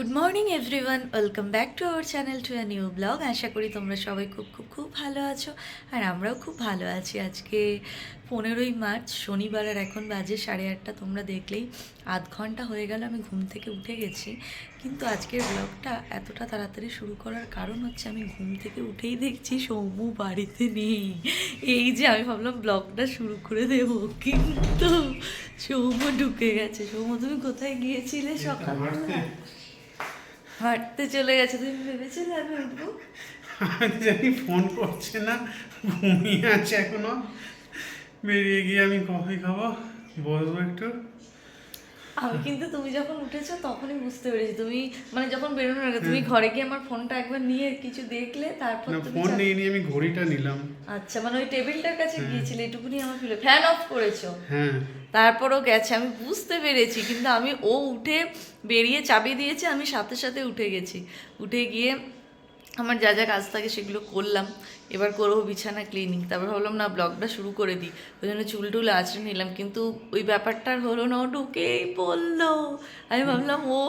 Good morning everyone welcome back to our channel to a new blog আশা করি তোমরা সবাই খুব খুব খুব ভালো আছো আর আমরাও খুব ভালো আছি। আজকে পনেরোই মার্চ, শনিবার আর এখন বাজে সাড়ে আটটা। তোমরা দেখলেই আধ ঘণ্টা হয়ে গেল, আমি ঘুম থেকে উঠে গেছি। কিন্তু আজকের ব্লগটা এতটা তাড়াতাড়ি শুরু করার কারণ হচ্ছে আমি ঘুম থেকে উঠেই দেখছি সৌমু বাড়িতে নেই। এই যে আমি ভাবলাম ব্লগটা শুরু করে দেবো, কিন্তু সৌমু ঢুকে গেছে। সৌমু তুমি কোথায় গিয়েছিলে সকালবেলা? হাঁটতে চলে গেছে, তুমি ভেবেছিলে আমি উঠবো? আমি জানি ফোন করছে না, ঘুমিয়ে আছে এখনও। বেরিয়ে গিয়ে আমি কফি খাব, বসবো একটু। আমি কিন্তু তুমি যখন উঠেছো তখনই বুঝতে পেরেছি। তুমি মানে যখন বেরোনোর আগে তুমি ঘরে গিয়ে আমার ফোনটা একবার নিয়ে কিছু দেখলে তারপর না ফোন নিয়ে নিয়ে আমি ঘড়িটা নিলাম। আচ্ছা মানে ওই টেবিলটার কাছে গিয়েছিলে এটুকুনি আমার ফিল ফ্যান অফ করেছ। হ্যাঁ। তারপরও গেছে আমি বুঝতে পেরেছি কিন্তু আমি ও উঠে বেরিয়ে চাবি দিয়েছে আমি সাথে সাথে উঠে গেছি। উঠে গিয়ে আমার যা যা কাজ থাকে সেগুলো করলাম। এবার করব বিছানা ক্লিনিং তারপর ভাবলাম না ব্লগটা শুরু করে দিই। ওই জন্য চুল টুল আঁচড়ে নিলাম কিন্তু ওই ব্যাপারটা আর হলো না ও ঢুকেই পড়ল। আমি ভাবলাম ও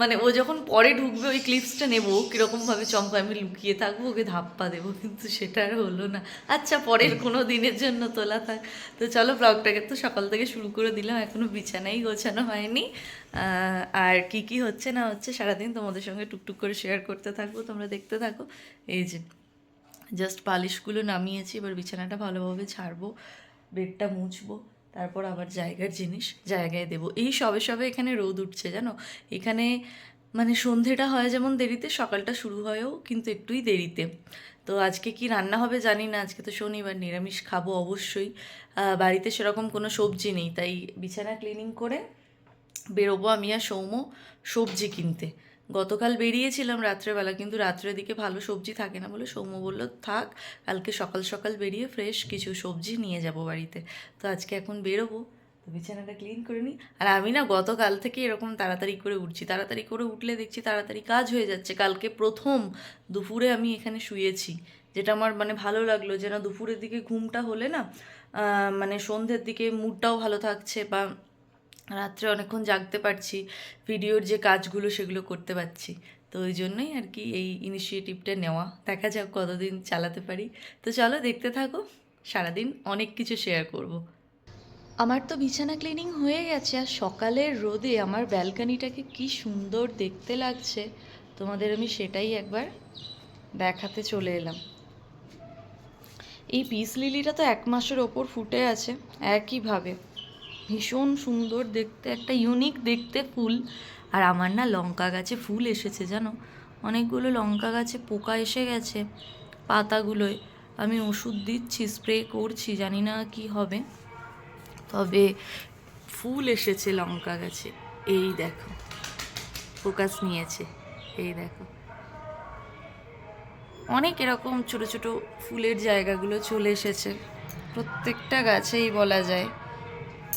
মানে ও যখন পরে ঢুকবে ওই ক্লিপসটা নেব কীরকমভাবে চমকা আমি লুকিয়ে থাকব ওকে ধাপ্পা দেবো। কিন্তু সেটা আর হলো না। আচ্ছা পরের কোনো দিনের জন্য তোলা থাক। তো চলো ব্লগটাকে তো সকাল থেকে শুরু করে দিলাম এখনও বিছানাই গোছানো হয়নি। আর কি কি হচ্ছে না হচ্ছে সারাদিন তোমাদের সঙ্গে টুকটুক করে শেয়ার করতে থাকব তোমরা দেখতে থাকো। এই যে। জাস্ট পালিশগুলো নামিয়েছি, এবার বিছানাটা ভালোভাবে ছাড়বো, বেডটা মুছবো, তারপর আবার জায়গার জিনিস জায়গায় দেবো। এই সবে সবে এখানে রোদ উঠছে, জানো? এখানে মানে সন্ধেটা হয় যেমন দেরিতে, সকালটা শুরু হয়ও কিন্তু একটুই দেরিতে। তো আজকে কি রান্না হবে জানি না, আজকে তো শনিবার, নিরামিষ খাব অবশ্যই। বাড়িতে সেরকম কোনো সবজি নেই, তাই বিছানা ক্লিনিং করে বেরোবো আমি আর সৌম্য সবজি কিনতে। গতকাল বেরিয়েছিলাম রাত্রেবেলা, কিন্তু রাত্রের দিকে ভালো সবজি থাকে না বলে সৌম্য বলল, থাক, কালকে সকাল সকাল বেরিয়ে ফ্রেশ কিছু সবজি নিয়ে যাব বাড়িতে। তো আজকে এখন বেরোবো। তো বিছানাটা ক্লিন করে নিই আর আমি না গতকাল থেকে এরকম তাড়াতাড়ি করে উঠছি। তাড়াতাড়ি করে উঠলে দেখছি তাড়াতাড়ি কাজ হয়ে যাচ্ছে। কালকে প্রথম দুপুরে আমি এখানে শুয়েছি, যেটা আমার মানে ভালো লাগল যেন দুপুরের দিকে ঘুমটা হলে না মানে সন্ধ্যের দিকে মুডটাও ভালো থাকছে বা রাত্রে অনেকক্ষণ জাগতে পারছি, ভিডিওর যে কাজগুলো সেগুলো করতে পারছি। তো ওই জন্যই আর কি এই ইনিশিয়েটিভটা নেওয়া। দেখা যাক কতদিন চালাতে পারি। তো চলো দেখতে থাকো, সারাদিন অনেক কিছু শেয়ার করব। আমার তো বিছানা ক্লিনিং হয়ে গেছে আর সকালের রোদে আমার ব্যালকানিটাকে কি সুন্দর দেখতে লাগছে। তোমাদের আমি সেটাই একবার দেখাতে চলে এলাম। এই পিস লিলিটা তো এক মাসের ওপর ফুটে আছে, একইভাবে। ভীষণ সুন্দর দেখতে, একটা ইউনিক দেখতে ফুল। আর আমার না লঙ্কা গাছে ফুল এসেছে, জানো? অনেকগুলো লঙ্কা গাছে পোকা এসে গেছে পাতাগুলোয়। আমি ওষুধ দিচ্ছি স্প্রে করছি, জানি না কি হবে। তবে ফুল এসেছে লঙ্কা গাছে। এই দেখো ফোকাস নিয়েছে। এই দেখো। অনেক এরকম ছোট ছোট ফুলের জায়গাগুলো চলে এসেছে। প্রত্যেকটা গাছেই বলা যায়।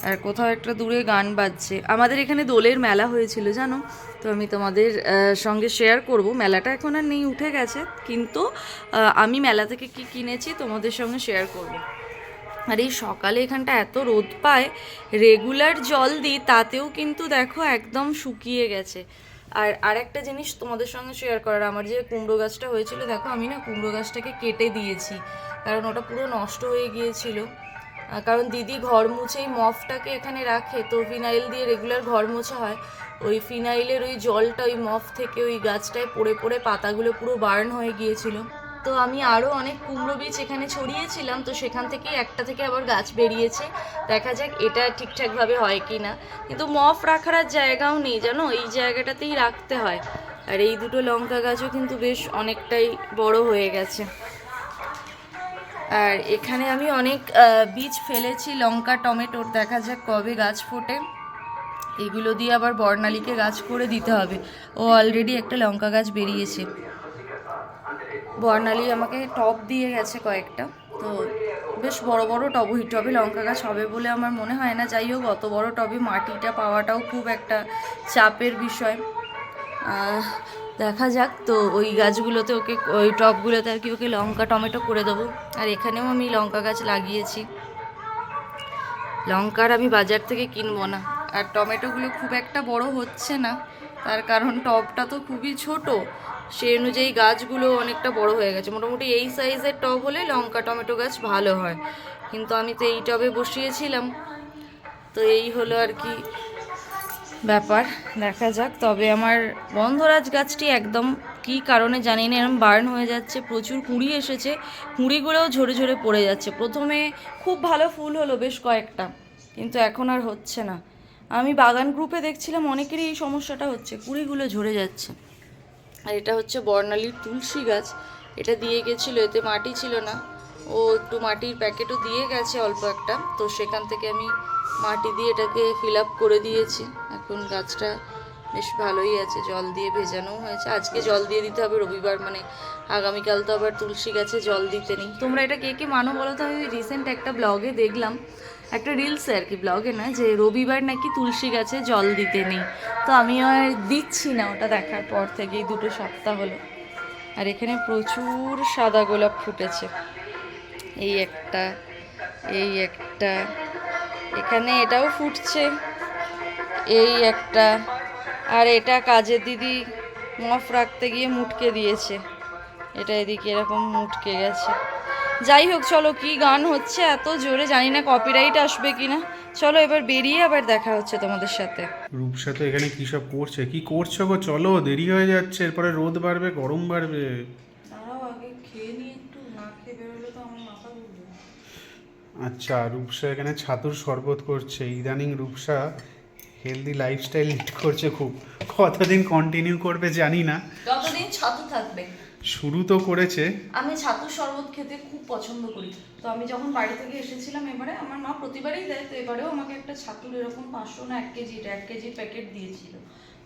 আর কোথাও একটা দূরে গান বাজছে। আমাদের এখানে দোলের মেলা হয়েছিল, জানো? তো আমি তোমাদের সঙ্গে শেয়ার করব। মেলাটা এখন আর নেই, উঠে গেছে। কিন্তু আমি মেলা থেকে কি কিনেছি তোমাদের সঙ্গে শেয়ার করব। আর এই সকালে এখানটা এত রোদ পায় রেগুলার জল দিই, তাতেও কিন্তু দেখো একদম শুকিয়ে গেছে। আর আরেকটা জিনিস তোমাদের সঙ্গে শেয়ার করার, আমার যে কুমড়ো গাছটা হয়েছিল, দেখো আমি না কুমড়ো গাছটাকে কেটে দিয়েছি। কারণ ওটা পুরো নষ্ট হয়ে গিয়েছিল। কারণ দিদি ঘর মুছেই মফটাকে এখানে রাখে, তো ফিনাইল দিয়ে রেগুলার ঘর মোছা হয়। ওই ফিনাইলের ওই জলটা ওই মফ থেকে ওই গাছটায় পড়ে পড়ে পাতাগুলো পুরো বার্ন হয়ে গিয়েছিল। তো আমি আরও অনেক কুমড়ো বীজ এখানে ছড়িয়েছিলাম, তো সেখান থেকে একটা থেকে আবার গাছ বেরিয়েছে। দেখা যাক এটা ঠিকঠাকভাবে হয় কি না কিন্তু মফ রাখার আর জায়গাও নেই, জানো? এই জায়গাটাতেই রাখতে হয়। আর এই দুটো লঙ্কা গাছও কিন্তু বেশ অনেকটাই বড় হয়ে গেছে। আর এখানে আমি অনেক বীজ ফেলেছি, লঙ্কা, টমেটোর, দেখা যাক কবে গাছ ফোটে। এগুলো দিয়ে আবার বর্ণালীকে গাছ করে দিতে হবে। ও অলরেডি একটা লঙ্কা গাছ বেরিয়েছে। বর্ণালী আমাকে টব দিয়ে গেছে কয়েকটা। তো বেশ বড় বড় টব ওই টবে লঙ্কা গাছ হবে বলে আমার মনে হয় না। যাই হোক, অত বড় টবে মাটিটা পাওয়াটাও খুব একটা চাপের বিষয়। দেখা যাক। তো ওই গাছগুলোতে ওকে, ওই টবগুলোতে আর কি ওকে লঙ্কা, টমেটো করে দেবো। আর এখানেও আমি লঙ্কা গাছ লাগিয়েছি। লঙ্কার আমি বাজার থেকে কিনবো না। আর টমেটোগুলো খুব একটা বড় হচ্ছে না। তার কারণ টবটা তো খুবই ছোট। সেই অনুযায়ী গাছগুলো অনেকটা বড় হয়ে গেছে। মোটামুটি এই সাইজের টব হলে লঙ্কা, টমেটো গাছ ভালো হয়। কিন্তু আমি তো এই টবে বসিয়েছিলাম। তো এই হলো আর কি ব্যাপার, দেখা যাক। তবে আমার গন্ধরাজ গাছটি একদম কি কারণে জানি না এরকম বার্ন হয়ে যাচ্ছে, প্রচুর কুঁড়ি এসেছে, কুঁড়িগুলোও ঝরে ঝরে পড়ে যাচ্ছে। প্রথমে খুব ভালো ফুল হলো বেশ কয়েকটা, কিন্তু এখন আর হচ্ছে না। আমি বাগান গ্রুপে দেখছিলাম, অনেকেরই এই সমস্যাটা হচ্ছে, কুঁড়িগুলো ঝরে যাচ্ছে। আর এটা হচ্ছে বর্ণালীর তুলসী গাছ, এটা দিয়ে গেছিল, এতে মাটি ছিল না। ও একটু মাটির প্যাকেটও দিয়ে গেছে অল্প একটা। তো সেখান থেকে আমি মাটি দিয়ে এটাকে ফিল আপ করে দিয়েছি। এখন গাছটা বেশ ভালোই আছে, জল দিয়ে ভেজানো হয়েছে। আজকে জল দিয়ে দিতে হবে, রবিবার মানে আগামীকাল তো আবার তুলসী গাছে জল দিতে নেই। তোমরা এটা কে কে মানো বলো তো? আমি রিসেন্ট একটা ব্লগে দেখলাম, একটা রিলসে আর কি ব্লগে না, যে রবিবার নাকি তুলসী গাছে জল দিতে নেই। তো আমি আর দিচ্ছি না ওটা দেখার পর থেকেই, দুটো সপ্তাহ হলো। আর এখানে প্রচুর সাদা গোলাপ ফুটেছে। এই একটা এই একটা। এখানে এটাও ফুটছে, এই একটা। আর এটা কাজের দিদি মফ রাখতে গিয়ে মুটকে দিয়েছে। এটা এদিকে এরকম মুটকে গেছে। যাই হোক, চলো কি গান হচ্ছে এত জোরে জানি না কপিরাইট আসবে কি না চলো এবার বেরিয়ে আবার দেখা হচ্ছে তোমাদের সাথে। রূপসা তো এখানে কি সব করছে? কি করছ গো? চলো, দেরি হয়ে যাচ্ছে। এরপরে রোদ বাড়বে, গরম বাড়বে দাঁড়াও আগে খেয়ে নিয়ে একটু না খেয়ে বেরোলে তো আমার মাথা ঘুরবে আচ্ছা রূপসা এখানে ছাতুর শরবত করছে। ইদানিং রূপসা হেলদি লাইফস্টাইল লিড করছে খুব। কতদিন কন্টিনিউ করবে জানি না। যতদিন ছাতু থাকবে। শুরু তো করেছে। আমি ছাতুর শরবত খেতে খুব পছন্দ করি। তো আমি যখন বাড়ি থেকে এসেছিলাম এবারে আমার মা প্রতিবারই দেয় তো এবারেও আমাকে একটা ছাতুর এরকম পাঁচশো না এক কেজি এক কেজি প্যাকেট দিয়েছিল।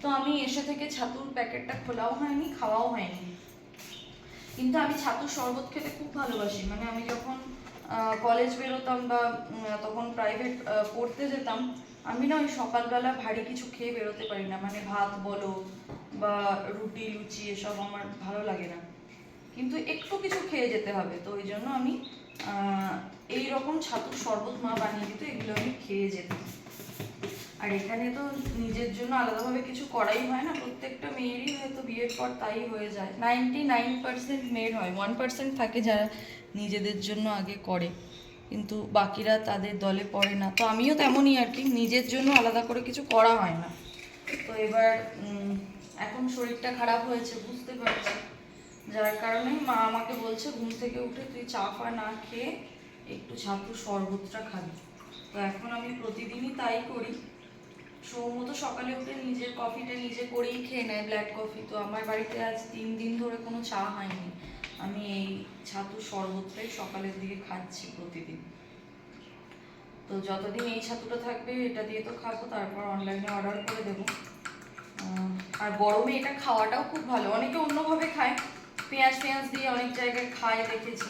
তো আমি এসে থেকে ছাতুর প্যাকেটটা খোলাও হয়নি খাওয়াও হয়নি। কিন্তু আমি ছাতুর শরবত খেতে খুব ভালোবাসি। মানে আমি যখন কলেজ বেরোতাম বা তখন প্রাইভেট পড়তে যেতাম, আমি না ওই সকালবেলা ভারী কিছু খেয়ে বেরোতে পারি না। মানে ভাত বলো বা রুটি, লুচি, এসব আমার ভালো লাগে না। কিন্তু একটু কিছু খেয়ে যেতে হবে, তো ওই জন্য আমি এই রকম ছাতুর শরবত মা বানিয়ে দিত, এগুলো আমি খেয়ে যেতাম। আর এখানে তো নিজের জন্য আলাদাভাবে কিছু করাই হয় না, প্রত্যেকটা মেয়েরই হয়তো বিয়ের পর তাই হয়ে যায়। নাইনটি নাইন পার্সেন্ট মেয়ের হয় ওয়ান পার্সেন্ট থাকে যারা নিজেদের জন্য আগে করে। কিন্তু বাকিরা তাদের দলে পড়ে না। তো আমিও তেমনই আর কি, নিজের জন্য আলাদা করে কিছু করা হয় না। তো এবার এখন শরীরটা খারাপ হয়েছে, বুঝতে পারছি। যার কারণে মা আমাকে বলছে, ঘুম থেকে উঠে তুই চা ফা না খেয়ে একটু ছাতু শরবতটা খাবি। তো এখন আমি প্রতিদিনই তাই করি। সৌম্য তো সকালে উঠে নিজের কফিটা নিজে করেই খেয়ে নেয় ব্ল্যাক কফি তো আমার বাড়িতে আজ তিন দিন ধরে কোনো চা হয়নি। আমি এই ছাতু শরবতটাই সকালের দিকে খাচ্ছি প্রতিদিন। তো যতদিন এই ছাতুটা থাকবে, এটা দিয়ে তো খাব, তারপর অনলাইনে অর্ডার করে দেবো। আর গরমে এটা খাওয়াটাও খুব ভালো। অনেকে অন্যভাবে খায়। পেঁয়াজ পেঁয়াজ দিয়ে অনেক জায়গায় খায়, দেখেছি।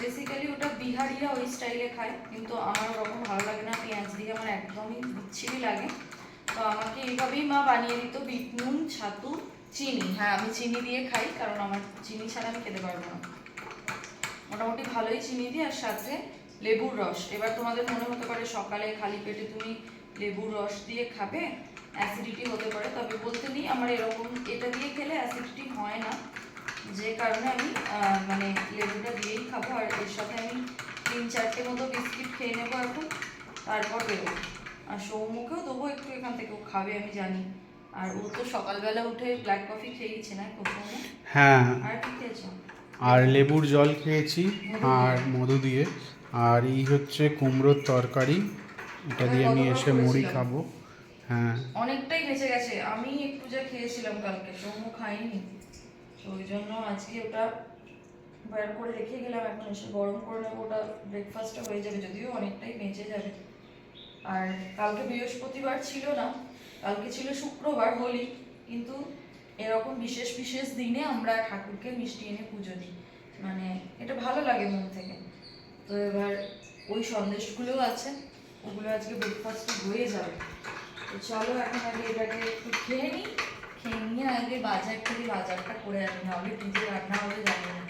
বেসিক্যালি ওটা বিহারিরা ওই স্টাইলে খায়, কিন্তু আমার ওরকম ভালো লাগে না। পেঁয়াজ দিয়ে আমার একদমই বিচ্ছিরি লাগে। তো আমাকে এইভাবেই মা বানিয়ে দিত, বিট নুন, ছাতু চিনি হ্যাঁ আমি চিনি দিয়ে খাই, কারণ আমার চিনি ছাড়া আমি খেতে পারব না। মোটামুটি ভালোই চিনি দিই, আর সাথে লেবুর রস। এবার তোমাদের মনে হতে পারে সকালে খালি পেটে তুমি লেবুর রস দিয়ে খাবে অ্যাসিডিটি হতে পারে, তবে বলতে নেই, আমার এরকম এটা দিয়ে খেলে অ্যাসিডিটি হয় না। যে কারণে আমি মানে লেবুটা দিয়েই খাব, আর এর সাথে আমি তিন চারটে মতো বিস্কিট খেয়ে নেব এখন, তারপর বেরোবো আর সৌমুখেও দেবো, একটু এখান থেকেও খাবে, আমি জানি। আর ও তো সকালবেলা উঠে ব্ল্যাক কফি খেয়েছে না প্রথমে হ্যাঁ। আর কি খেয়েছো? আর লেবুর জল খেয়েছি আর মধু দিয়ে। আর এই হচ্ছে কুমড়োর তরকারি। এটা দিয়ে আমি এসে মুড়ি খাব। হ্যাঁ। অনেকটাই বেঁচে গেছে। আমি একটু যা খেয়েছিলাম কালকে সৌম্য খাইনি তো ওই জন্য আজকে ওটা বের করে রেখে গেলাম। এখন এসে গরম করে নেব। ওটা ব্রেকফাস্টটা হয়ে যাবে যদিও অনেকটাই বেঁচে যাবে। আর কালকে বৃহস্পতিবার ছিল না। কালকে ছিল শুক্রবার, হোলি। কিন্তু এরকম বিশেষ বিশেষ দিনে আমরা ঠাকুরকে মিষ্টি এনে পুজো দিই। মানে এটা ভালো লাগে মন থেকে। তো এবার ওই সন্দেশগুলোও আছে। ওগুলো আজকে ব্রেকফাস্টে হয়ে যাবে। তো চলো এখন আগে এটাকে একটু খেয়ে নিই। খেয়ে নিয়ে আগে বাজার থেকে বাজারটা করে আনি নাহলে পুজো রান্না হবে জানি না।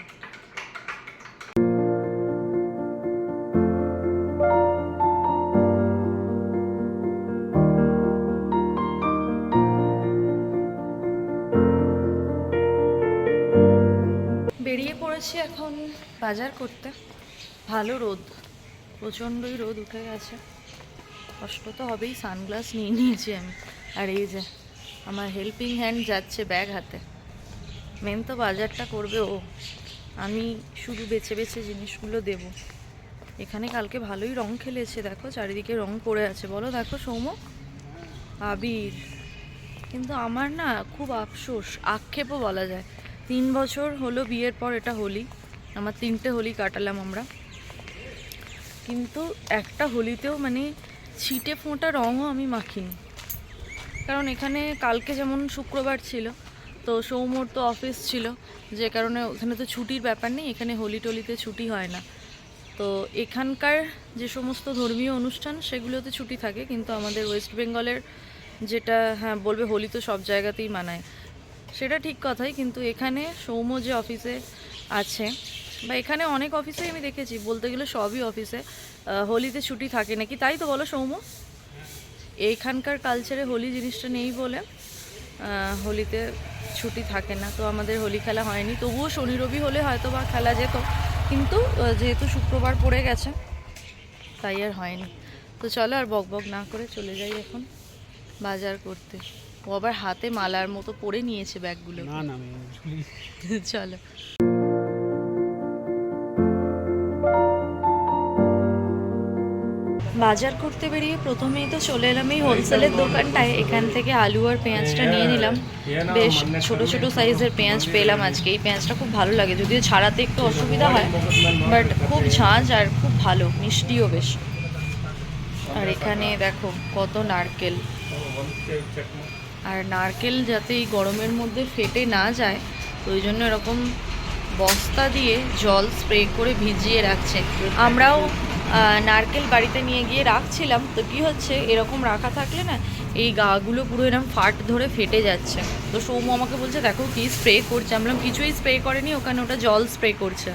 চলেছি এখন বাজার করতে। ভালো রোদ, প্রচণ্ডই রোদ উঠে গেছে। কষ্ট তো হবেই, সানগ্লাস নিয়ে নিয়েছি আমি। আর এই যে, আমার হেল্পিং হ্যান্ড যাচ্ছে ব্যাগ হাতে। মেন তো বাজারটা করবে ও। আমি শুধু বেছে বেছে জিনিসগুলো দেব। এখানে কালকে ভালোই রং খেলেছে, দেখো চারিদিকে রং পড়ে আছে। বলো দেখো সৌম আবির। কিন্তু আমার না খুব আফসোস, আক্ষেপও বলা যায়। তিন বছর হলো বিয়ের পর এটা হোলি। আমার তিনটে হোলি কাটালাম আমরা। কিন্তু একটা হোলিতেও মানে ছিটে ফোঁটা রঙও আমি মাখিনি। কারণ এখানে কালকে যেমন শুক্রবার ছিল, তো সৌমর তো অফিস ছিল, যে কারণে ওখানে তো ছুটির ব্যাপার নেই, এখানে হোলি টোলিতে ছুটি হয় না। তো এখানকার যে সমস্ত ধর্মীয় অনুষ্ঠান, সেগুলোতে ছুটি থাকে, কিন্তু আমাদের ওয়েস্ট বেঙ্গলের যেটা হ্যাঁ বলবে হোলি তো সব জায়গাতেই মানায়। সেটা ঠিক কথাই, কিন্তু এখানে সৌম্য যে অফিসে আছে, বা এখানে অনেক অফিসে আমি দেখেছি, বলতে গেলে সবই অফিসে হোলিতে ছুটি থাকে নাকি? তাই তো বলো সৌম্য? এইখানকার কালচারে হোলি জিনিসটা নেই বলে হোলিতে ছুটি থাকে না। তো আমাদের হোলি খেলা হয়নি, তবুও শনি রবি হলে হয়তো বা খেলা যেত, কিন্তু যেহেতু শুক্রবার পড়ে গেছে, তাই আর হয়নি। তো চলো আর বক বক না করে চলে যাই এখন বাজার করতে। ও আবার হাতে মালার মতো পরে নিয়েছে ব্যাগগুলো। না না চলো। বাজার করতে বেরিয়ে প্রথমেই তো চলে এলাম এই হোলসেলের দোকানটায়। এখান থেকে আলু আর পেঁয়াজটা নিয়ে নিলাম। বেশ ছোট ছোট সাইজের পেঁয়াজ পেলাম আজকে। এই পেঁয়াজটা খুব ভালো লাগে যদিও ছাড়াতে একটু অসুবিধা হয় বাট খুব ঝাঁঝ আর খুব ভালো মিষ্টিও বেশ। আর এখানে দেখো কত নারকেল। আর নারকেল যাতে এই গরমের মধ্যে ফেটে না যায়, তো ওই জন্য এরকম বস্তা দিয়ে জল স্প্রে করে ভিজিয়ে রাখছে। আমরাও নারকেল বাড়িতে নিয়ে গিয়ে রাখছিলাম, তো কি হচ্ছে, এরকম রাখা থাকলে না, এই গাগুলো পুরো এরকম ফাট ধরে ফেটে যাচ্ছে। তো সৌম্য আমাকে বলছে, দেখো কি স্প্রে করছে। আমি বললাম, কিছুই স্প্রে করেনি, ওখানে ওটা জল স্প্রে করছে,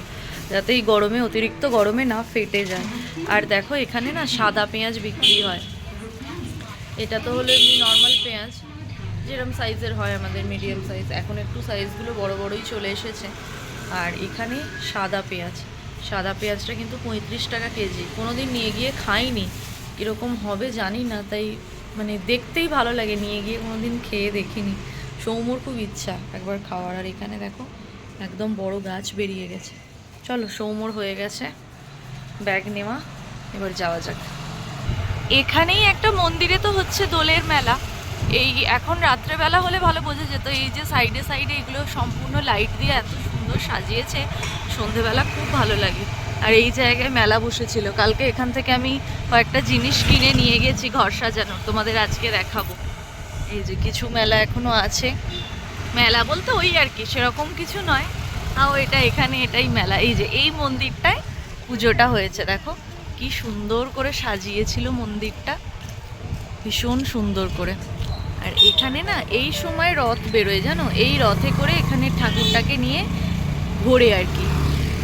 যাতে এই গরমে, অতিরিক্ত গরমে না ফেটে যায়। আর দেখো, এখানে না সাদা পেঁয়াজ বিক্রি হয়। এটা তো হলো এমনি নর্মাল পেঁয়াজ। যেরকম সাইজের হয় আমাদের মিডিয়াম সাইজ এখন একটু সাইজগুলো বড় বড়ই চলে এসেছে। আর এখানে সাদা পেঁয়াজ, সাদা পেঁয়াজটা কিন্তু পঁয়ত্রিশ টাকা কেজি কোনো দিন নিয়ে গিয়ে খাইনি। কীরকম হবে জানি না, তাই মানে দেখতেই ভালো লাগে, নিয়ে গিয়ে কোনো দিন খেয়ে দেখিনি। সৌমর খুব ইচ্ছা একবার খাওয়ার, আর এখানে দেখো একদম বড় গাছ বেরিয়ে গেছে। চলো, সৌমর হয়ে গেছে ব্যাগ নেওয়া, এবার যাওয়া যাক। এখানেই একটা মন্দিরে তো হচ্ছে দোলের মেলা। এই এখন রাত্রেবেলা হলে ভালো বোঝা যেত। এই যে সাইডে সাইডে এগুলো সম্পূর্ণ লাইট দিয়ে এত সুন্দর সাজিয়েছে, সন্ধেবেলা খুব ভালো লাগে। আর এই জায়গায় মেলা বসেছিল। কালকে এখান থেকে আমি কয়েকটা জিনিস কিনে নিয়ে গেছি ঘর সাজানোর তোমাদের আজকে দেখাবো। এই যে কিছু মেলা এখনও আছে। মেলা বলতে ওই আর কি, সেরকম কিছু নয়। তাও এটা এখানে, এটাই মেলা। এই যে এই মন্দিরটায় পুজোটা হয়েছে, দেখো। কি সুন্দর করে সাজিয়েছিল মন্দিরটা। ভীষণ সুন্দর করে। আর এখানে না, এই সময় রথ বেরোয়, জানো? এই রথে করে এখানে ঠাকুরটাকে নিয়ে ঘোরে আর কি।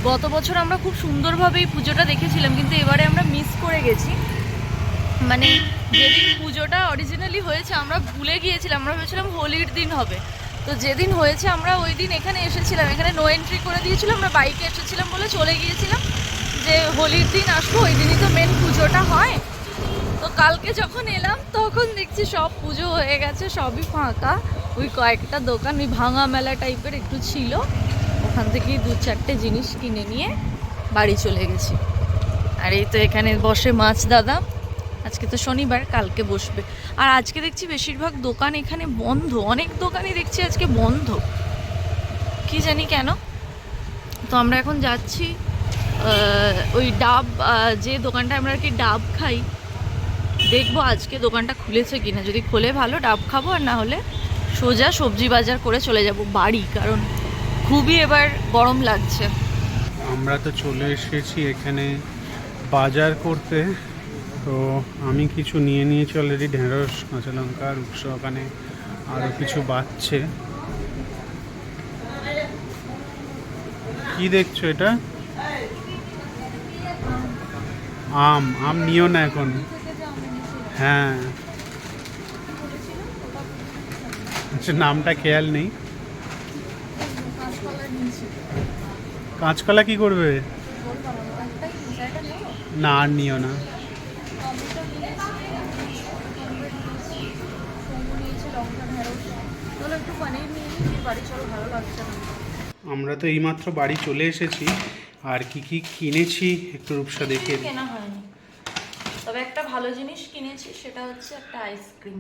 গত বছর আমরা খুব সুন্দরভাবে এই পুজোটা দেখেছিলাম, কিন্তু এবারে আমরা মিস করে গেছি। মানে যেদিন পুজোটা অরিজিনালি হয়েছে, আমরা ভুলে গিয়েছিলাম। আমরা ভেবেছিলাম হোলির দিন হবে। তো যেদিন হয়েছে, আমরা ওই দিন এখানে এসেছিলাম। এখানে নো এন্ট্রি করে দিয়েছিলাম, আমরা বাইকে এসেছিলাম বলে চলে গিয়েছিলাম যে হোলির দিন আসব, ওই দিনই তো মেন পুজোটা হয়। তো কালকে যখন এলাম, তখন দেখছি সব পুজো হয়ে গেছে, সবই ফাঁকা। ওই কয়েকটা দোকান, ওই ভাঙা মেলা টাইপের একটু ছিল। ওখান থেকেই দু চারটে জিনিস কিনে নিয়ে বাড়ি চলে গেছি। আর এই তো এখানে বসে মাছ দাদা। আজকে তো শনিবার, কালকে বসবে। আর আজকে দেখছি বেশিরভাগ দোকান এখানে বন্ধ। অনেক দোকানই দেখছি আজকে বন্ধ। কি জানি কেন? তো আমরা এখন যাচ্ছি ওই ডাব যে দোকানটা আমরা আর কি ডাব খাই দেখব আজকে দোকানটা খুলেছে কিনা। যদি খোলে ভালো, ডাব খাব, আর না হলে সোজা সবজি বাজার করে চলে যাব বাড়ি, কারণ খুবই এবার গরম লাগছে। আমরা তো চলে এসেছি এখানে বাজার করতে। তো আমি কিছু নিয়ে নিয়েছি অলরেডি ঢেঁড়স, কাঁচা লঙ্কা রূপসা ওখানে আরও কিছু বাচ্চে কি দেখছ এটা? আম আম নিও না এখন। হ্যাঁ। আচ্ছা নামটা খেয়াল নেই। কাঁচকলা কি করবে? না, আর নিও না। আমরা তো এইমাত্র বাড়ি চলে এসেছি। আর কি কি কিনেছি? একটু রূপসা দেখে কেনা হয়নি। একটা ভালো জিনিস কিনেছি, সেটা হচ্ছে একটা আইসক্রিম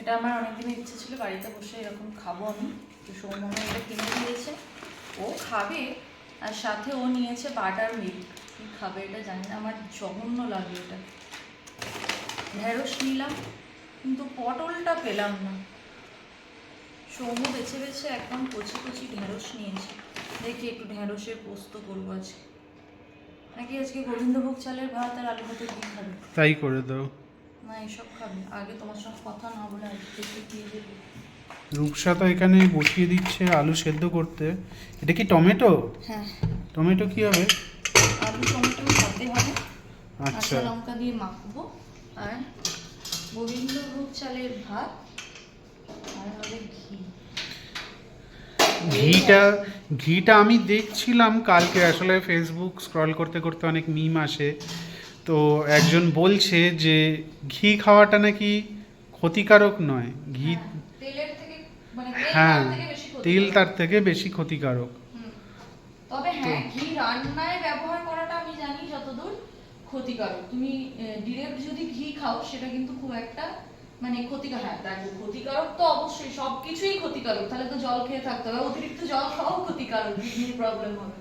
এটা আমার অনেকদিন ইচ্ছে ছিল, বাড়িতে বসে এরকম খাব আমি। তো সৌমনে এটা কিনে দিয়েছে। ও খাবে, আর সাথে ও নিয়েছে বাটার মিল্ক কি খাবে এটা জানি না, আমার জঘন্য লাগে এটা। ঢেঁড়স নিলাম, কিন্তু পটলটা পেলাম না। সৌম্য বেছে বেছে একদম কচি কচি ঢেঁড়স নিয়েছে। দেখি একটু ঢেঁড়সের পোস্ত করব আজকে। নাকি আজকে গোবিন্দভোগ চালের ভাত আর আলু ভাতে দিয়ে খাবে? তাই করে দাও। মা এসব খাবে। আগে তোমার সঙ্গে কথা না বলে আজকে দিয়ে দেবে। রূপসা তো এখানে বসিয়ে দিচ্ছে আলু সেদ্ধ করতে। এটা কি টমেটো? হ্যাঁ। টমেটো কি হবে? আলু টমেটো খাতে হবে। আচ্ছা। লঙ্কা দিয়ে মাখবো। আর গোবিন্দভোগ চালের ভাত আর হবে ঘি। ঘিটা ঘিটা আমি দেখছিলাম কালকে। আসলে ফেসবুক স্ক্রল করতে করতে অনেক মিম আসে। তো একজন বলছে যে ঘি খাওয়াটা নাকি ক্ষতিকারক নয়। ঘি হ্যাঁ, মানে তেল হ্যাঁ তার থেকে বেশি ক্ষতিকর। তেল তার থেকে বেশি ক্ষতিকারক। তবে হ্যাঁ ঘি রান্নায় ব্যবহার করাটা আমি জানি যতদূর ক্ষতিকারক। তুমি ডিরেক্ট যদি ঘি খাও সেটা কিন্তু খুব একটা মানে ক্ষতিকারক হ্যাঁ দেখো ক্ষতিকারক তো অবশ্যই সব কিছুই ক্ষতিকারক তাহলে তো জল খেয়ে থাকতে হবে, অতিরিক্ত জল খাওয়াও ক্ষতিকারক কিডনির প্রবলেম হবে।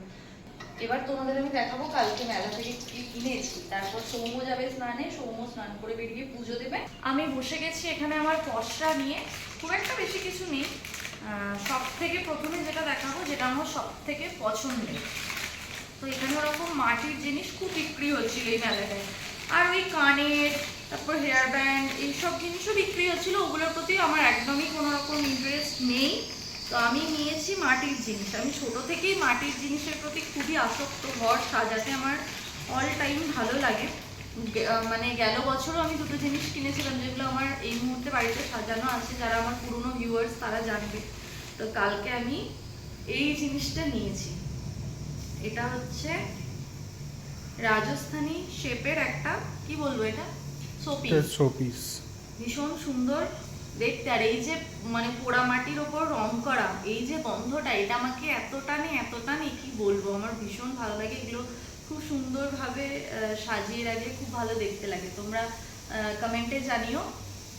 এবার তোমাদের আমি দেখাবো কালকে মেলা থেকে কি কিনেছি। তারপর সৌম্য যাবে স্নানে, সৌম্য স্নান করে বেরিয়ে পুজো দেবে। আমি বসে গেছি এখানে আমার পশরা নিয়ে, খুব একটা বেশি কিছু নেই। সব থেকে প্রথমে যেটা দেখাবো, যেটা আমার সব থেকে পছন্দের। তো এখানে ওরকম মাটির জিনিস খুব বিক্রি হচ্ছিল এই মেলাটায়। আর ওই কানের তারপর হেয়ার ব্যান্ড এইসব জিনিসও বিক্রি হচ্ছিল। ওগুলোর প্রতি আমার একদমই কোনো রকম ইন্টারেস্ট নেই। তো আমি নিয়েছি মাটির জিনিস। আমি ছোট থেকেই মাটির জিনিসের প্রতি খুবই আসক্ত ঘর সাজাতে আমার অল টাইম ভালো লাগে। মানে গেল বছরও আমি দুটো জিনিস কিনেছিলাম, যেগুলো আমার এই মুহূর্তে বাড়িতে সাজানো আছে। যারা আমার পুরনো ভিউয়ার্স তারা জানবে। তো কালকে আমি এই জিনিসটা নিয়েছি। এটা হচ্ছে রাজস্থানী শেপের একটা, কি বলব এটা? সোপি শোপিস ভীষণ সুন্দর। দেখতে আর এই যে মানে পোড়া মাটির ওপর রং করা এই যে গন্ধটা এটা আমাকে এত টানে এত টানে কি বলব? আমার ভীষণ ভালো লাগে। এগুলো খুব সুন্দরভাবে সাজিয়ে রাখলে খুব ভালো দেখতে লাগে। তোমরা কমেন্টে জানিও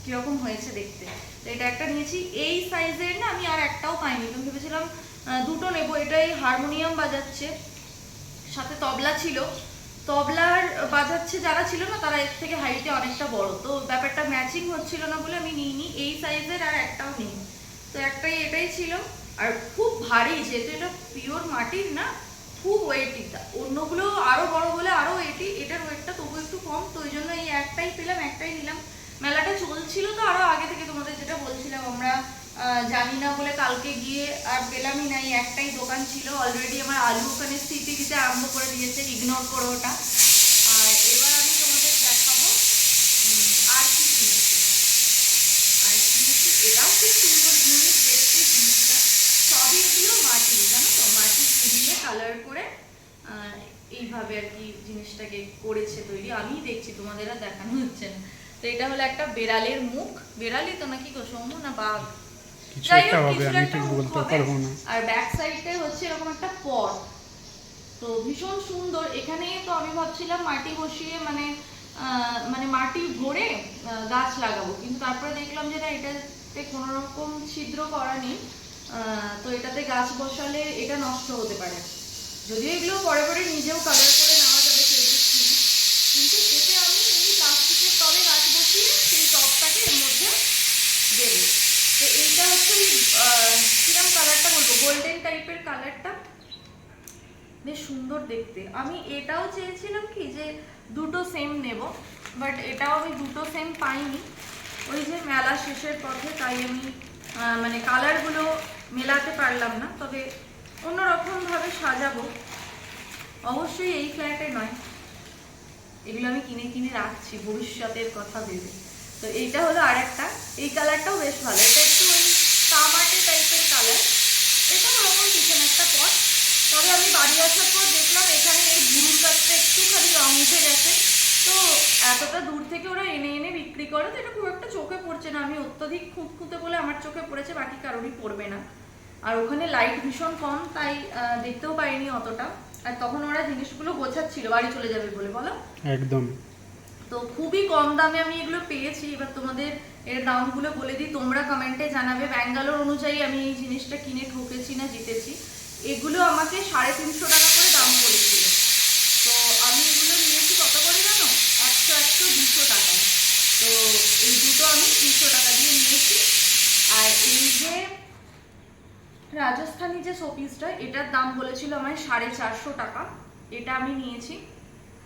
কীরকম হয়েছে দেখতে। তো এটা একটা নিয়েছি। এই সাইজের না আমি আর একটাও পাইনি। তো ভেবেছিলাম দুটো নেব। এটাই হারমোনিয়াম বাজাচ্ছে। সাথে তবলা ছিল। তবলার বাজাচ্ছে যারা ছিল না, তারা এর থেকে হাইটে অনেকটা বড়। তো ব্যাপারটা ম্যাচিং হচ্ছিল না বলে আমি নিইনি, এই সাইজের আর একটাও নেই। তো একটাই এটাই ছিল। আর খুব ভারী, যেহেতু এটা পিওর মাটির না, খুব ওয়েটি অন্যগুলো আরও বড় বলে আরও ওয়েটি এটার ওয়েটটা তবু একটু কম। তো ওই জন্য এই একটাই পেলাম, একটাই নিলাম। মেলাটা চলছিল তো আরও আগে থেকে তোমাদের যেটা বলছিলাম, আমরা জানি না বলে কালকে গিয়ে আর পেলামই না, এই একটাই দোকান ছিল। অলরেডি আমার আলু ওখানে স্থিতি দিতে আরম্ভ করে দিয়েছে ইগনোর করো ওটা। আর এবার আমি তোমাদের দেখাবো আর কি কিনেছি। আর কিনেছি, এটাও খুব সুন্দর ইউনিক দেখতে জিনিসটা। সবই এগুলো মাটি, জানো তো? মাটি পুড়িয়ে কালার করে এইভাবে আর কি জিনিসটাকে করেছে তৈরি। আমি দেখছি, তোমাদের আর দেখানো হচ্ছে না। তো এটা হলো একটা বেড়ালের মুখ। বেড়ালই তো নাকি গো, সৌম্য না বাঘ? কিছু একটা হবে আমি ঠিক বলতে পারব না। আর ব্যাক সাইডে হচ্ছে এরকম একটা পট। তো ভীষণ সুন্দর। এখানে তো আমি ভাবছিলাম মাটি বসিয়ে মানে মানে মাটি ভরে গাছ লাগাবো। কিন্তু তারপরে দেখলাম যে না এটাতে কোনো রকম ছিদ্র করা নেই। আহ, তো এটাতে গাছ বসালে এটা নষ্ট হতে পারে। যদিও এগুলো পরে পরে নিজেও কালার করে নেওয়া যাবে ফেব্রিক কিনে কিন্তু এতে আমি এমনি প্লাস্টিকের টবে গাছ বসিয়ে সেই টবটাকে এর মধ্যে দেবো তো এইটা হচ্ছে ওই আহ, কিরম কালারটা বলব? গোল্ডেন টাইপের কালারটা বেশ সুন্দর দেখতে। আমি এটাও চেয়েছিলাম কি যে দুটো সেম নেব বাট এটাও আমি দুটো সেম পাইনি। ওই যে মেলা শেষের পথে তাই আমি মানে কালারগুলো মেলাতে পারলাম না, তবে অন্যরকমভাবে সাজাবো। অবশ্যই এই ফ্ল্যাটে নয়। এগুলো আমি কিনে কিনে রাখছি, ভবিষ্যতের কথা ভেবে। তো এইটা হলো আরেকটা। এই কালারটাও বেশ ভালো। এটা একটু ওই তামাটে টাইপের কালার এটা ওরকম পিছনে একটা পট তবে আমি বাড়ি আসার পর দেখলাম এখানে এই বুড়ুর কাছটা একটুখানি রং উঠে গেছে। তো এতটা দূর থেকে ওরা এনে এনে বিক্রি করে তো এটা খুব একটা চোখে পড়ছে না। আমি অত্যধিক খুঁতখুঁতে বলে আমার চোখে পড়েছে বাকি কারোরই পড়বে না। আর ওখানে লাইট ভীষণ কম তাই দেখতেও পাইনি অতটা। আর তখন ওরা জিনিসগুলো গোছাচ্ছিল বাড়ি চলে যাবে বলে বলো? একদম। তো খুবই কম দামে আমি এগুলো পেয়েছি। এবার তোমাদের এর দামগুলো বলে দিই। তোমরা কমেন্টে জানাবে। ব্যাঙ্গালোর অনুযায়ী আমি এই জিনিসটা কিনে ঠকেছি না জিতেছি। এগুলো আমাকে সাড়ে তিনশো টাকা করে দাম পড়েছিল। তো আমি এগুলো নিয়েছি কত করে জানো? একশো একশো দুশো টাকায় তো এই দুটো আমি তিনশো টাকা দিয়ে নিয়েছি। আর এই যে রাজস্থানি যে শোপিসটা এটার দাম বলেছিল আমার সাড়ে চারশো টাকা। এটা আমি নিয়েছি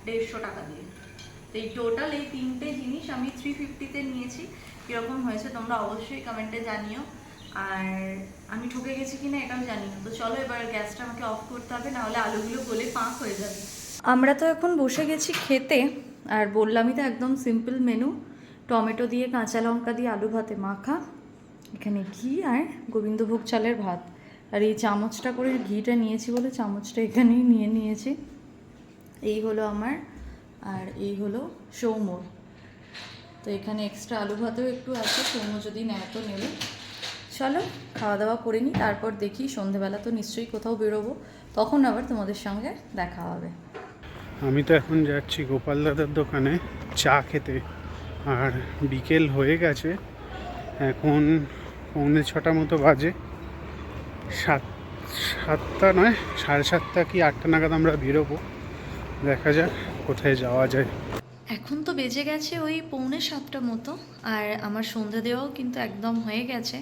দেড়শো টাকা দিয়ে। তো এই টোটাল এই তিনটে জিনিস আমি থ্রি ফিফটিতে নিয়েছি। কীরকম হয়েছে তোমরা অবশ্যই কমেন্টে জানিও। আর আমি ঠকে গেছি কিনা এটাও জানি না। তো চলো এবার গ্যাসটা আমাকে অফ করতে হবে, নাহলে আলুগুলো গলে পাঁক হয়ে যাবে। আমরা তো এখন বসে গেছি খেতে, আর বললামই তো একদম সিম্পল মেনু টমেটো দিয়ে, কাঁচা লঙ্কা দিয়ে, আলু ভাতে মাখা। এখানে ঘি আর গোবিন্দভোগ চালের ভাত। আর এই চামচটা করে ঘিটা নিয়েছি বলে চামচটা এখানেই নিয়ে নিয়েছি। এই হলো আমার, আর এই হলো সৌমর তো এখানে এক্সট্রা আলু ভাতেও একটু আছে, সৌম্য যদি নেয় তো নেবে। চলো খাওয়া দাওয়া করে নিই তারপর দেখি সন্ধেবেলা তো নিশ্চয়ই কোথাও বেরোবো। তখন আবার তোমাদের সঙ্গে দেখা হবে। আমি তো এখন যাচ্ছি গোপাল দাদার দোকানে চা খেতে। আর বিকেল হয়ে গেছে, এখন পৌনে ছটা মতো বাজে। সাত, সাতটা নয়, সাড়ে সাতটা কি আটটা নাগাদ আমরা বেরোবো। দেখা যাক কোথায় যাওয়া যায়। এখন তো বেজে গেছে ওই পৌনে সাতটা মতো, আর আমার সন্ধে দেওয়াও কিন্তু একদম হয়ে গেছে।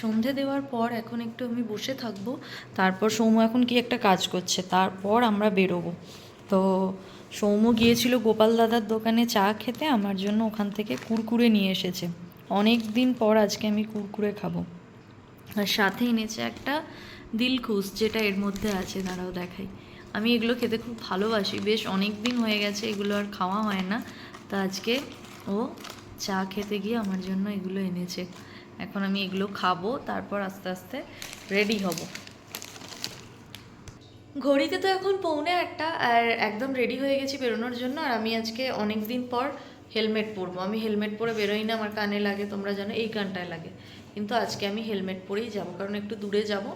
সন্ধে দেওয়ার পর এখন একটু আমি বসে থাকব, তারপর সৌম্য এখন কি একটা কাজ করছে, তারপর আমরা বেরোবো। তো সৌম্য গিয়েছিল গোপাল দাদার দোকানে চা খেতে, আমার জন্য ওখান থেকে কুরকুরে নিয়ে এসেছে। অনেক দিন পর আজকে আমি কুরকুরে খাব। আর সাথে এনেছে একটা দিলখুশ, যেটা এর মধ্যে আছে, দাঁড়াও দেখাই। আমি এগুলো খেতে খুব ভালোবাসি, বেশ অনেক দিন হয়ে গেছে এগুলো আর খাওয়া হয় না। তা আজকে ও চা খেতে গিয়ে আমার জন্য এগুলো এনেছে। এখন আমি এগুলো খাব, তারপর আস্তে আস্তে রেডি হব। ঘড়িতে তো এখন পৌনে একটা, আর একদম রেডি হয়ে গেছি বেরোনোর জন্য, আর আমি আজকে অনেক দিন পর হেলমেট পরবো। আমি হেলমেট পরে বেরোই না, আমার কানে লাগে, তোমরা জানো, এই কানটায় লাগে। কিন্তু আজকে আমি হেলমেট পরেই যাব কারণ একটু দূরে যাব।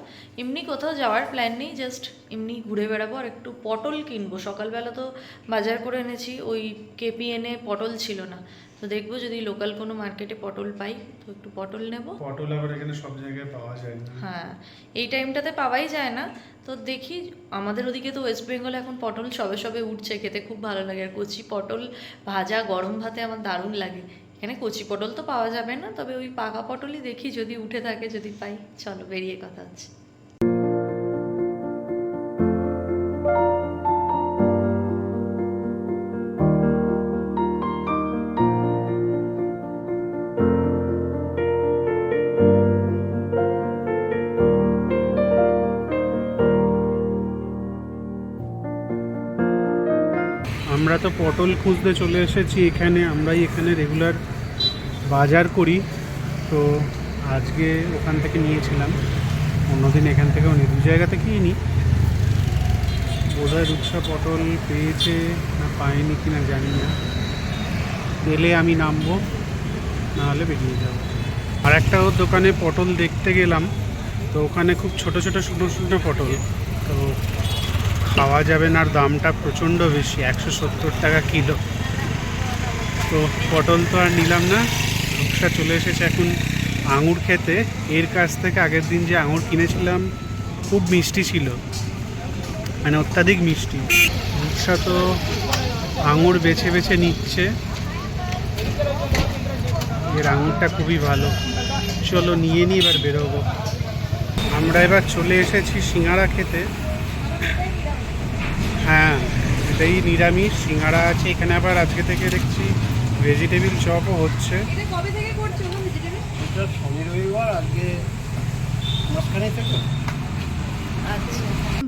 এমনি কোথাও যাওয়ার প্ল্যান নেই জাস্ট এমনি ঘুরে বেড়াবো আর একটু পটল কিনবো। সকালবেলা তো বাজার করে এনেছি ওই কেপিএনে পটল ছিল না। তো দেখব যদি লোকাল কোনো মার্কেটে পটল পাই তো একটু পটল নেব। পটল আবার এখানে সব জায়গায় পাওয়া যায় না। হ্যাঁ এই টাইমটাতে পাওয়াই যায় না। তো দেখি আমাদের ওদিকে তো ওয়েস্ট বেঙ্গলে এখন পটল সবে সবে উঠছে খেতে খুব ভালো লাগে। আর কচি পটল ভাজা গরম ভাতে আমার দারুণ লাগে। এখানে কচি পটল তো পাওয়া যাবে না, তবে ওই পাকা পটলই দেখি, যদি উঠে থাকে, যদি পাই। চলো, বেরিয়ে কথা হচ্ছে। তো পটল খুঁজতে চলে এসেছি। এখানে আমরাই এখানে রেগুলার বাজার করি। তো আজকে ওখান থেকে নিয়েছিলাম। অন্যদিন এখান থেকেও নিই দু জায়গা থেকেই নিই বোধহয় রূপসা পটল পেয়েছে না পায়নি কি না জানি না। পেলে আমি নামবো, নাহলে বেরিয়ে যাব। আর একটা ওর দোকানে পটল দেখতে গেলাম। তো ওখানে খুব ছোট ছোট শুকনো শুকনো পটল। তো খাওয়া যাবে না, আর দামটা প্রচণ্ড বেশি, একশো সত্তর টাকা কিলো। তো পটল তো আর নিলাম না রূপসা চলে এসেছে এখন আঙুর খেতে। এর কাছ থেকে আগের দিন যে আঙুর কিনেছিলাম, খুব মিষ্টি ছিল মানে অত্যাধিক মিষ্টি। রূপসা তো আঙুর বেছে বেছে নিচ্ছে। এর আঙুরটা খুবই ভালো। চলো নিয়ে নিই, এবার বেরোবো। আমরা এবার চলে এসেছি সিঙ্গারা খেতে। হ্যাঁ এটাই নিরামিষ সিঙ্গারা আছে এখানে আবার আজকে থেকে দেখছি ভেজিটেবিল চপও হচ্ছে।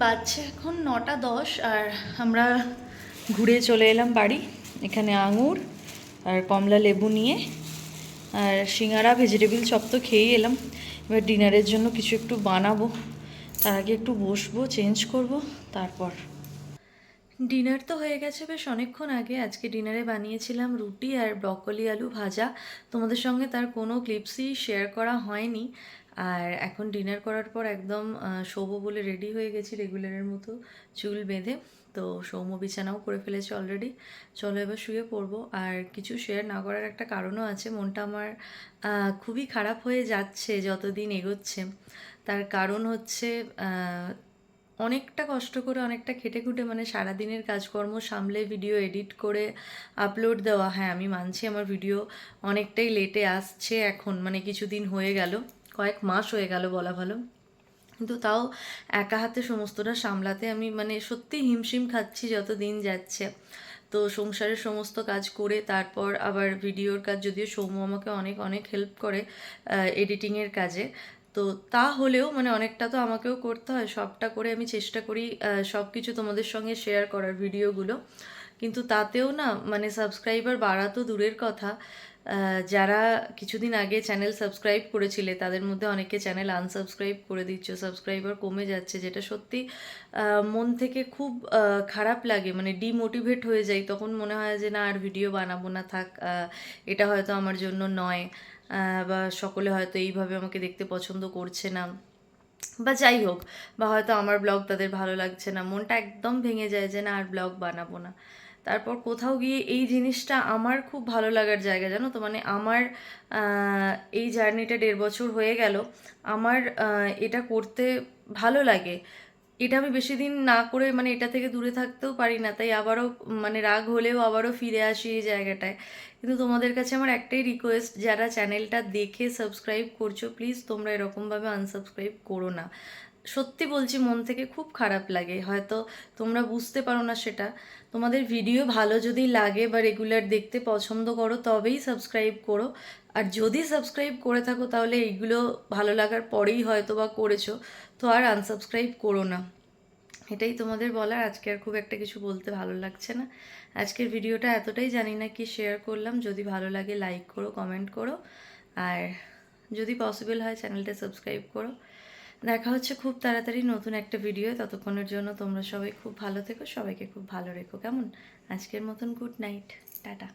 বাচ্চা এখন নটা দশ আর আমরা ঘুরে চলে এলাম বাড়ি। এখানে আঙুর আর কমলা লেবু নিয়ে আর সিঙ্গারা ভেজিটেবিল চপ তো খেয়েই এলাম। এবার ডিনারের জন্য কিছু একটু বানাবো তার আগে একটু বসবো চেঞ্জ করব তারপর। ডিনার তো হয়ে গেছে বেশ অনেকক্ষণ আগে। আজকে ডিনারে বানিয়েছিলাম রুটি আর ব্রকলি আলু ভাজা। তোমাদের সঙ্গে তার কোনো ক্লিপসই শেয়ার করা হয়নি। আর এখন ডিনার করার পর একদম শোবো বলে রেডি হয়ে গেছি রেগুলারের মতো চুল বেঁধে। তো সৌম্য বিছানাও করে ফেলেছে অলরেডি চলো এবার শুয়ে পড়ব। আর কিছু শেয়ার না করার একটা কারণও আছে। মনটা আমার খুবই খারাপ হয়ে যাচ্ছে যতদিন এগোচ্ছে। তার কারণ হচ্ছে অনেকটা কষ্ট করে, অনেকটা খেটে খুটে মানে সারাদিনের কাজকর্ম সামলে ভিডিও এডিট করে আপলোড দেওয়া। হ্যাঁ আমি মানছি আমার ভিডিও অনেকটাই লেটে আসছে এখন মানে কিছুদিন হয়ে গেল, কয়েক মাস হয়ে গেল বলা ভালো। কিন্তু তাও একা হাতে সমস্তটা সামলাতে আমি মানে সত্যি হিমশিম খাচ্ছি যত দিন যাচ্ছে। তো সংসারের সমস্ত কাজ করে তারপর আবার ভিডিওর কাজ, যদিও সৌম্য আমাকে অনেক অনেক হেল্প করে এডিটিংয়ের কাজে। তো তা হলেও মানে অনেকটা তো আমাকেও করতে হয়, সবটা করে আমি চেষ্টা করি সব কিছু তোমাদের সঙ্গে শেয়ার করার ভিডিওগুলো কিন্তু তাতেও না মানে সাবস্ক্রাইবার বাড়া তো দূরের কথা। যারা কিছুদিন আগে চ্যানেল সাবস্ক্রাইব করেছিলে, তাদের মধ্যে অনেকে চ্যানেল আনসাবস্ক্রাইব করে দিচ্ছ সাবস্ক্রাইবার কমে যাচ্ছে, যেটা সত্যি মন থেকে খুব খারাপ লাগে মানে ডিমোটিভেট হয়ে যাই। তখন মনে হয় যে না, আর ভিডিও বানাবো না, থাক এটা হয়তো আমার জন্য নয়। বা সকলে হয়তো এইভাবে আমাকে দেখতে পছন্দ করছে না। বা যাই হোক, বা হয়তো আমার ব্লগ তাদের ভালো লাগছে না, মনটা একদম ভেঙে যায় যে না, আর ব্লগ বানাবো না। তারপর কোথাও গিয়ে এই জিনিসটা আমার খুব ভালো লাগার জায়গা, জানো তো? মানে আমার এই জার্নিটা দেড় বছর হয়ে গেল। আমার এটা করতে ভালো লাগে। এটা আমি বেশি দিন না করে মানে এটা থেকে দূরে থাকতেও পারি না, তাই আবারও মানে রাগ হলেও আবারও ফিরে আসি এই জায়গাটায়। কিন্তু তোমাদের কাছে আমার একটাই রিকোয়েস্ট যারা চ্যানেলটা দেখে সাবস্ক্রাইব করছ প্লিজ তোমরা এরকমভাবে আনসাবস্ক্রাইব করো না। সত্যি বলছি, মন থেকে খুব খারাপ লাগে, হয়তো তোমরা বুঝতে পারো না সেটা। তোমাদের ভিডিও ভালো যদি লাগে বা রেগুলার দেখতে পছন্দ করো, তবেই সাবস্ক্রাইব করো। আর যদি সাবস্ক্রাইব করে থাকো, তাহলে এইগুলো ভালো লাগার পরেই হয়তো বা করেছ। তো আর আনসাবস্ক্রাইব করো না। এটাই তোমাদের বলার, আজকে আর খুব একটা কিছু বলতে ভালো লাগছে না। আজকের ভিডিওটা এতটাই, জানি না কি শেয়ার করলাম। যদি ভালো লাগে লাইক করো কমেন্ট করো। আর যদি পসিবল হয় চ্যানেলটা সাবস্ক্রাইব করো। দেখা হচ্ছে খুব তাড়াতাড়ি নতুন একটা ভিডিও ততক্ষণের জন্য তোমরা সবাই খুব ভালো থেকো, সবাইকে খুব ভালো রেখো। কেমন? আজকের মতন গুড নাইট টাটা।